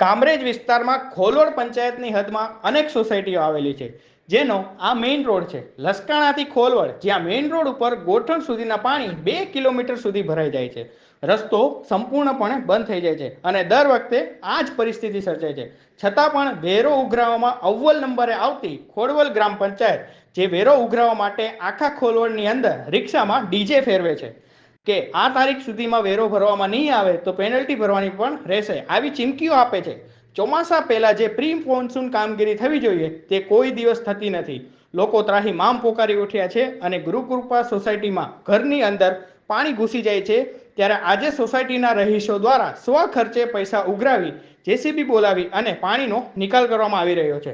કામરેજ વિસ્તારમાં ખોલોડ પંચાયતની હદમાં અનેક સોસાયટીઓ આવેલી છે, જેનો આ મેઇન રોડ છે. લસકાણાથી ખોલવડ, જ્યાં મેઇન રોડ ઉપર ગોઠણ સુધીના પાણી બે કિલોમીટર સુધી ભરાઈ જાય છે. રસ્તો સંપૂર્ણપણે બંધ થઈ જાય છે અને દર વખતે આ જ પરિસ્થિતિ સર્જાય છે. છતાં પણ વેરો ઉઘરાવવામાં અવ્વલ નંબરે આવતી ખોડવલ ગ્રામ પંચાયત, જે વેરો ઉઘરાવવા માટે આખા ખોલવડની અંદર રિક્ષામાં ડીજે ફેરવે છે. કે આ તારીખ સુધીમાં વેરો ભરવામાં નહીં આવે તો પેનલ્ટી ભરવાની પણ રહેશે. આવી ચીમકીઓ આપે છે. ચોમાસા પહેલા જે પ્રી મોન્સૂન કામગીરી થવી જોઈએ તે કોઈ દિવસ થતી નથી. લોકો ત્રાહી મામ પોકારી ઉઠ્યા છે અને ગુરુકૃપા સોસાયટીમાં ઘરની અંદર પાણી ઘૂસી જાય છે. ત્યારે આજે સોસાયટીના રહીશો દ્વારા સ્વ ખર્ચે પૈસા ઉઘરાવી જેસીબી બોલાવી અને પાણીનો નિકાલ કરવામાં આવી રહ્યો છે.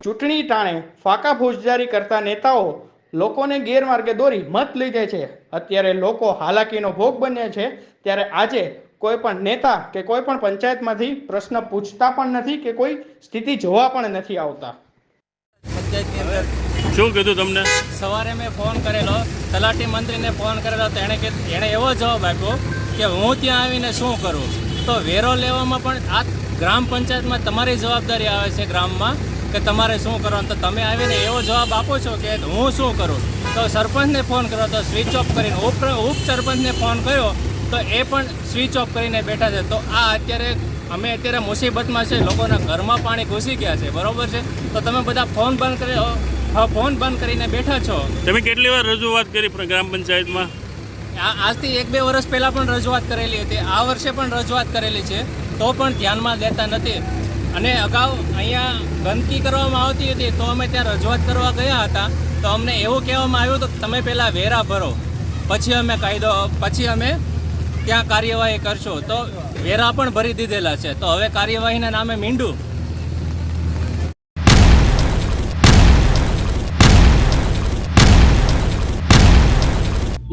ચૂંટણી ટાણે ફાકા ફોજદારી કરતા નેતાઓ લોકોને ગેરમાર્ગે દોરી મત લીધે છે. અત્યારે લોકો હાલાકીનો ભોગ બન્યા છે. ત્યારે આજે કોઈ પણ નેતા કે કોઈ પણ પંચાયતમાંથી પ્રશ્ન પૂછતા પણ નથી કે કોઈ સ્થિતિ જોવા પણ નથી આવતા. શું કીધું તમને? સવારે મેં ફોન કરેલો. તલાટી મંત્રીને ફોન કરેલો. તો એણે એણે એવો જવાબ આપ્યો કે હું ત્યાં આવીને શું કરું? તો વેરો લેવામાં પણ આ ગ્રામ પંચાયતમાં તમારી જવાબદારી આવે છે ગ્રામમાં. કે તમારે શું કરવાનું? તો તમે આવીને એવો જવાબ આપો છો કે હું શું કરું? તો સરપંચને ફોન કર્યો તો સ્વિચ ઓફ કરીને ઉપ ઉપ સરપંચને ફોન કર્યો તો એ પણ સ્વિચ ઓફ કરીને બેઠા છે. તો આ અત્યારે અમે અત્યારે મુસીબતમાં છે લોકોના ઘરમાં પાણી ઘૂસી ગયા છે બરોબર છે? તો તમે બધા ફોન બંધ કરી ફોન બંધ કરીને બેઠા છો. તમે કેટલી વાર રજૂઆત કરી ગ્રામ પંચાયતમાં? આજથી એક બે વર્ષ પહેલાં પણ રજૂઆત કરેલી હતી. આ વર્ષે પણ રજૂઆત કરેલી છે. તો પણ ધ્યાનમાં લેતા નથી. અને અગાઉ અહીંયા ગંદકી કરવામાં આવતી હતી તો અમે ત્યાં રજૂઆત કરવા ગયા હતા. તો અમને એવું કહેવામાં આવ્યું હતું કે તમે પહેલાં વેરા ભરો, પછી અમે કાયદો, પછી અમે ત્યાં કાર્યવાહી કરશો. તો વેરા પણ ભરી દીધેલા છે. તો હવે કાર્યવાહીના નામે મીંડું.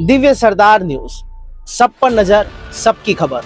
દિવ્ય સરદાર ન્યૂઝ. સબ પર નજર, સબકી ખબર.